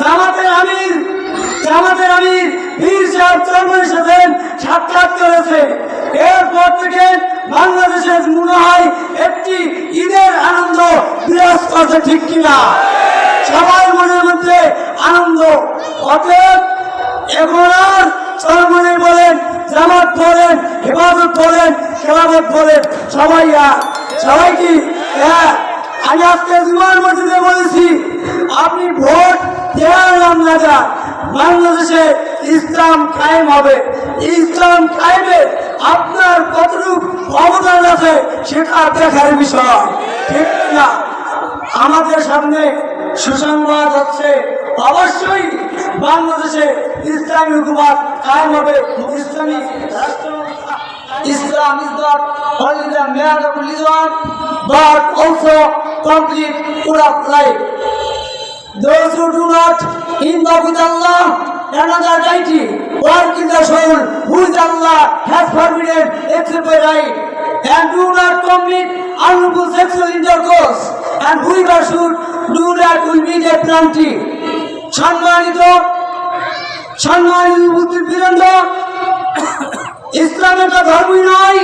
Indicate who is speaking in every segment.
Speaker 1: জামাতের আমির জামাতের আমির বীর সাহেব চৌধুরীর সাথে সাক্ষাৎ করেছে। এরপর থেকে বাংলাদেশে মনে হয় একটি ঈদের আনন্দ বিরাজ করছে, ঠিক কিনা? সবার মনের মধ্যে আনন্দ। অতএব এখন আর চরমনে বলেন, জামাত বলেন, হেফাজত বলেন, খেলাফত বলেন, সবাই সবাই কি হ্যাঁ আমি আজকে জুমার মসজিদে বলেছি, আপনি ভোট না যান বাংলাদেশে ইসলাম কায়েম হবে। ইসলাম কায়েমে আপনার কতটুকু অবদান আছে সেটা দেখার বিষয়। ঠিক না? আমাদের সামনে সুসংবাদ হচ্ছে অবশ্যই বাংলাদেশে ইসলামী হুকুমত কায়েম হবে। ইসলামী রাষ্ট্র the man of religion, but also complete full of life. Those who do not invoke with Allah another deity, work in the soul, which Allah has forbidden except by right, and do not commit unlawful sexual intercourse, and whoever should do that will be a penalty. সম্মানিত সম্মানিত বুদ্ধির বীরেন্দ্র ইসলাম একটা ধর্মই নয়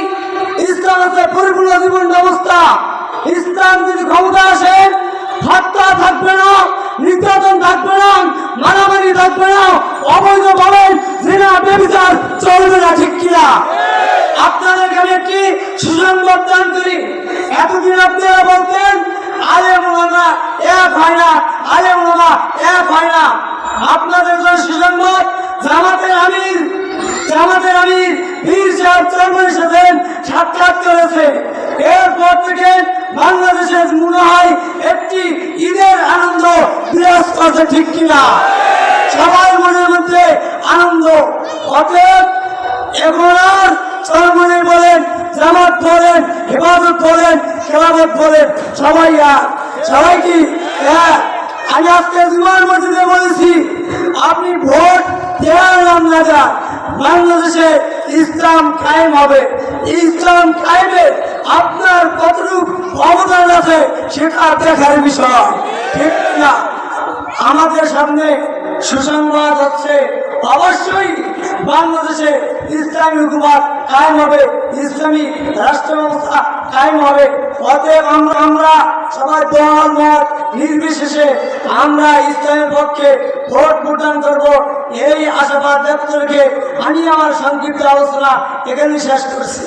Speaker 1: ইসলাম একটা পরিপূর্ণ জীবন ব্যবস্থা ইসলাম যদি থাকবে না, মারামারি থাকবে না, অবৈধ ভাবে জেনা বেবিচার চলবে না, ঠিক কিনা? আপনাদেরকে আমি একটি সুসংবাদ দান করি। এতদিন আপনারা বলতেন আলে মোলামা এক হয় না আলে মোলামা এক হয় না। আপনাদের জন্য সুসংবাদ, জামাতের আমির জামাতের আমির, বীর সাহেব চৌধুরীর সাথে সাক্ষাৎ করেছে। এরপর থেকে বাংলাদেশে মনে হয় একটি ঈদের আনন্দ করছে ঠিক কিনা? সবার মনের মধ্যে আনন্দ। অতএব এখন আর চরমনে বলেন, জামাত বলেন, হেফাজত বলেন, খেলাফত বলেন, সবাই আর সবাই কি হ্যাঁ আমি আজকে জুমার মসজিদে বলেছি, আপনি ভোট দেওয়ার নাম না যান বাংলাদেশে ইসলাম কায়েম হবে। ইসলাম কায়েমে আপনার কতটুকু অবদান আছে সেটা দেখার বিষয়। ঠিক না আমাদের সামনে সুসংবাদ হচ্ছে, অবশ্যই বাংলাদেশে ইসলামী হুকুমত কায়েম হবে, ইসলামী রাষ্ট্র ব্যবস্থা কায়েম হবে। অতএব আমরা আমরা সবাই দল, মত নির্বিশেষে আমরা ইসলামের পক্ষে ভোট প্রদান করব। এই আশাবাদ ব্যক্ত রেখে আমি আমার সংক্ষিপ্ত আলোচনা এখানে শেষ করছি।